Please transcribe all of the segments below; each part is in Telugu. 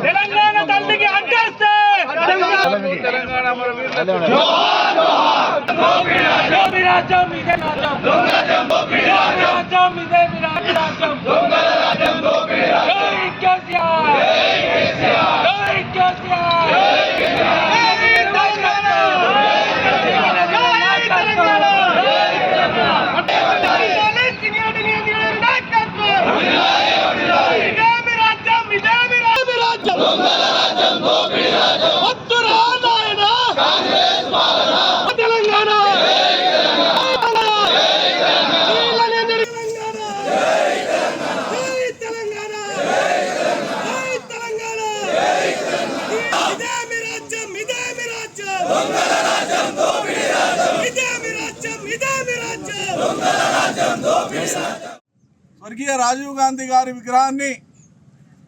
తెలంగాణ తల్లికి అడ్డేస్తే రాజ్యం ఇదే రాజ్యం ఇదే రాజ్యం స్వర్గీయ రాజీవ్ గాంధీ గారి విగ్రహాన్ని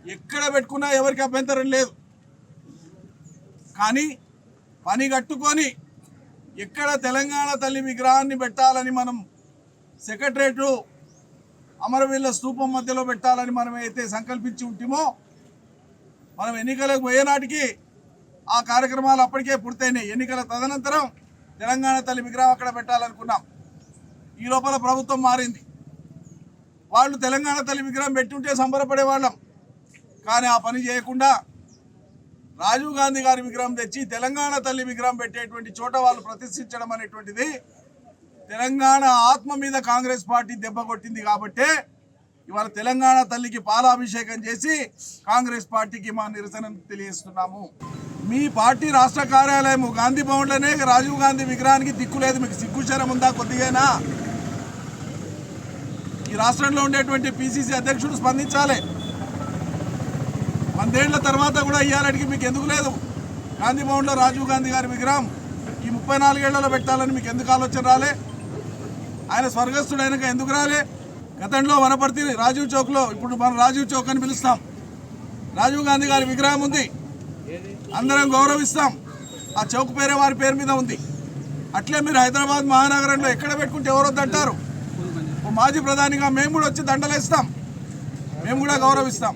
ఎక్కడ పెట్టుకున్నా ఎవరికి అభ్యంతరం లేదు. కానీ పని కట్టుకొని ఎక్కడ తెలంగాణ తల్లి విగ్రహాన్ని పెట్టాలని మనం సెక్రటరేటు అమరవీళ్ళ స్తూపం మధ్యలో పెట్టాలని మనం అయితే సంకల్పించి ఉంటిమో మనం ఎన్నికలకు పోయేనాటికి ఆ కార్యక్రమాలు అప్పటికే పూర్తయినాయి. ఎన్నికల తదనంతరం తెలంగాణ తల్లి విగ్రహం అక్కడ పెట్టాలనుకున్నాం. ఈ లోపల ప్రభుత్వం మారింది. వాళ్ళు తెలంగాణ తల్లి విగ్రహం పెట్టుంటే సంబరపడేవాళ్ళం కానీ ఆ పని చేయకుండా రాజీవ్ గాంధీ గారి విగ్రహం తెచ్చి తెలంగాణ తల్లి విగ్రహం పెట్టేటువంటి చోట వాళ్ళు ప్రతిష్ఠించడం అనేటువంటిది తెలంగాణ ఆత్మ మీద కాంగ్రెస్ పార్టీ దెబ్బ కొట్టింది కాబట్టే ఇవాళ తెలంగాణ తల్లికి పాలాభిషేకం చేసి కాంగ్రెస్ పార్టీకి మా నిరసన తెలియజేస్తున్నాము. మీ పార్టీ రాష్ట్ర కార్యాలయం గాంధీ భవన్లోనే రాజీవ్ గాంధీ విగ్రహానికి దిక్కులేదు మీకు సిగ్గుశరం ఉందా కొద్దిగైనా? ఈ రాష్ట్రంలో ఉండేటువంటి పిసిసి అధ్యక్షుడు స్పందించాలి. వందేళ్ళ తర్వాత కూడా ఇయ్యాలడికి మీకు ఎందుకు లేదు? గాంధీ భవన్లో రాజీవ్ గాంధీ గారి విగ్రహం ఈ ముప్పై నాలుగేళ్ళలో పెట్టాలని మీకు ఎందుకు ఆలోచన రాలే? ఆయన స్వర్గస్థుడైనక ఎందుకు రాలే? గతంలో వనపర్తి రాజీవ్ చౌక్లో ఇప్పుడు మనం రాజీవ్ చౌక్ అని పిలుస్తాం. రాజీవ్ గాంధీ గారి విగ్రహం ఉంది. అందరం గౌరవిస్తాం. ఆ చౌక్ పేరే వారి పేరు మీద ఉంది. అట్లే మీరు హైదరాబాద్ మహానగరంలో ఎక్కడ పెట్టుకుంటే ఎవరొద్దు అంటారు ఓ మాజీ ప్రధానిగా మేము కూడా వచ్చి దండలేస్తాం. మేము కూడా గౌరవిస్తాం.